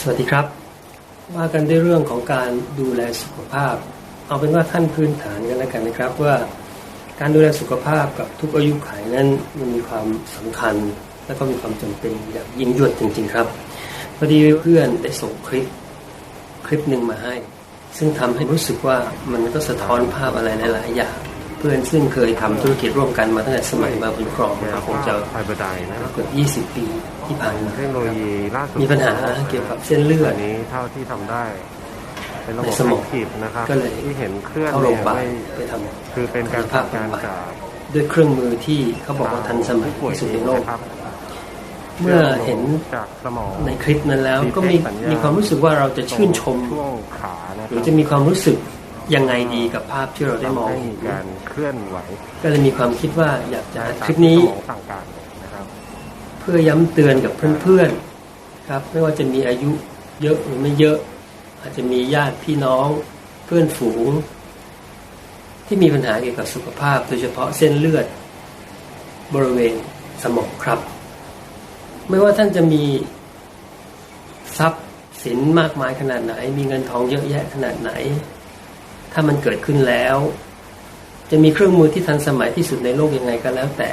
สวัสดีครับว่ากันด้วยเรื่องของการดูแลสุขภาพ เอาเป็นว่าขั้นพื้นฐานกันแล้วกันนะครับว่าการดูแลสุขภาพกับทุกอายุขัยนั้นมันมีความสำคัญ และก็มีความจำเป็นอย่างยิ่งยวดจริง ๆ ครับพอดีเพื่อนได้ส่งคลิปคลิปหนึ่งมาให้ ซึ่งทำให้รู้สึกว่ามันก็สะท้อนภาพอะไรหลาย ๆ อย่าง เพื่อนซึ่งเคยทำธุรกิจร่วมกันมาตั้งแต่สมัยมาบุญครองนะครับคงจะไฟบดายนะครับเกือบ 20 ปีที่ผ่านมาเทคโนโลยีล่าสุดมีปัญหาเกี่ยวกับเส้นเลือดอันนี้เท่าที่ทำได้ เป็นระบบในสมองขีดนะครับก็เลยที่เห็นเคลื่อนเข้าโรงพยาบาลไม่ไปทำคือเป็นการจัดการกับด้วยเครื่องมือที่เขาบอกว่าทันสมัยผู้ป่วยที่สุดในโลกนะครับเมื่อเห็นจากสมองในคลิปนั้นแล้วก็มีสัญญาณมีความรู้สึกว่าเราจะชื่นชมช่วงขานะคหบรือจะมีความรู้สึก ยังไงดีกับภาพที่เราได้มองทำให้เห็มีนการเคลื่อนไหว ก็เลยมีความคิดว่าอยากจะอัดคลิปนี้สมองสั่งการนะครับเพื่อย้ำเตือนกับเพื่อนๆครับ ไม่ว่าจะมีอายุเยอะหรือไม่เยอะ อาจจะมีญาติพี่น้องเพื่อนฝูง ที่มีปัญหาเกี่ยวกับสุขภาพ โดยเฉพาะเส้นเลือด บริเวณสมองครับ ไม่ว่าท่านจะมีทรัพย์สินมากมายขนาดไหน มีเงินทองเยอะแยะขนาดไหน ถ้ามันเกิดขึ้นแล้ว จะมีเครื่องมือที่ทันสมัยที่สุดในโลกยังไงก็แล้วแต่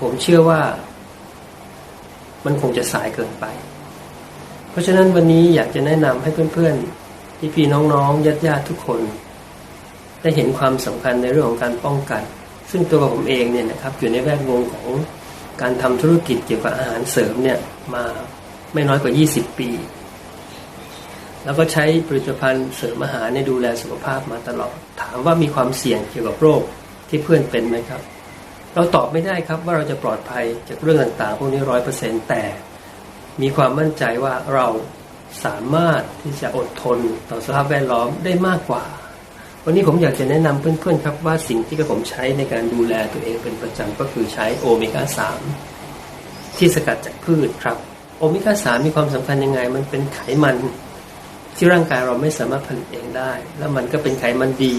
ผมเชื่อว่า มันคงจะสายเกินไป เพราะฉะนั้นวันนี้อยากจะแนะนำให้เพื่อนๆพี่ๆน้องๆญาติๆทุกคน ได้เห็นความสำคัญในเรื่องของการป้องกัน ซึ่งตัวผมเองเนี่ยนะครับ อยู่ในแวดวงของการทำธุรกิจเกี่ยวกับอาหารเสริมเนี่ยมาไม่น้อยกว่า 20 ปี แล้วก็ใช้ผลิตภัณฑ์เสริมอาหารในดูแลสุขภาพมาตลอด ถามว่ามีความเสี่ยงเกี่ยวกับโรคที่เพื่อนเป็นไหมครับ เราตอบไม่ได้ครับว่าเราจะปลอดภัยจากเรื่องต่างๆ พวกนี้ร้อยเปอร์เซ็นตแต่ มีความมั่นใจว่าเราสามารถที่จะอดทนต่อสภาพแวดล้อมได้มากกว่า วันนี้ผมอยากจะแนะนำเพื่อนๆครับว่าสิ่งที่กระผมใช้ในการดูแลตัวเองเป็นประจำก็คือใช้โอเมก้า3ที่สกัดจากพืชครับ โอเมก้า3มีความสำคัญยังไง มันเป็นไขมัน ที่ร่างกายเราไม่สามารถผลิตเองได้ แล้วมันก็เป็นไขมันดี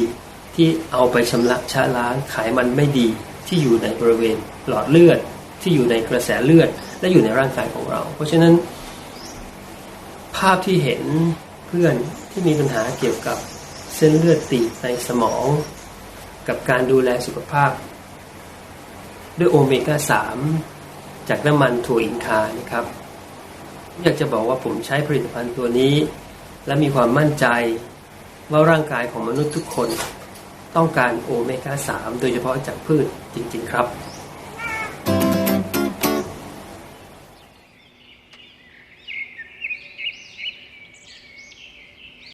ที่เอาไปชำระชะล้างไขมันไม่ดีที่อยู่ในบริเวณหลอดเลือดที่อยู่ในกระแสเลือดและอยู่ในร่างกายของเรา เพราะฉะนั้น ภาพที่เห็นเพื่อนที่มีปัญหาเกี่ยวกับเส้นเลือดตีบในสมอง กับการดูแลสุขภาพ ด้วยโอเมก้า 3 จากน้ำมันถั่วอินคานะครับ อยากจะบอกว่าผมใช้ผลิตภัณฑ์ตัวนี้ และมีความมั่นใจว่าร่างกายของมนุษย์ทุกคน ต้องการโอเมก้า 3 โดยเฉพาะจากพืชจริง ๆ ครับ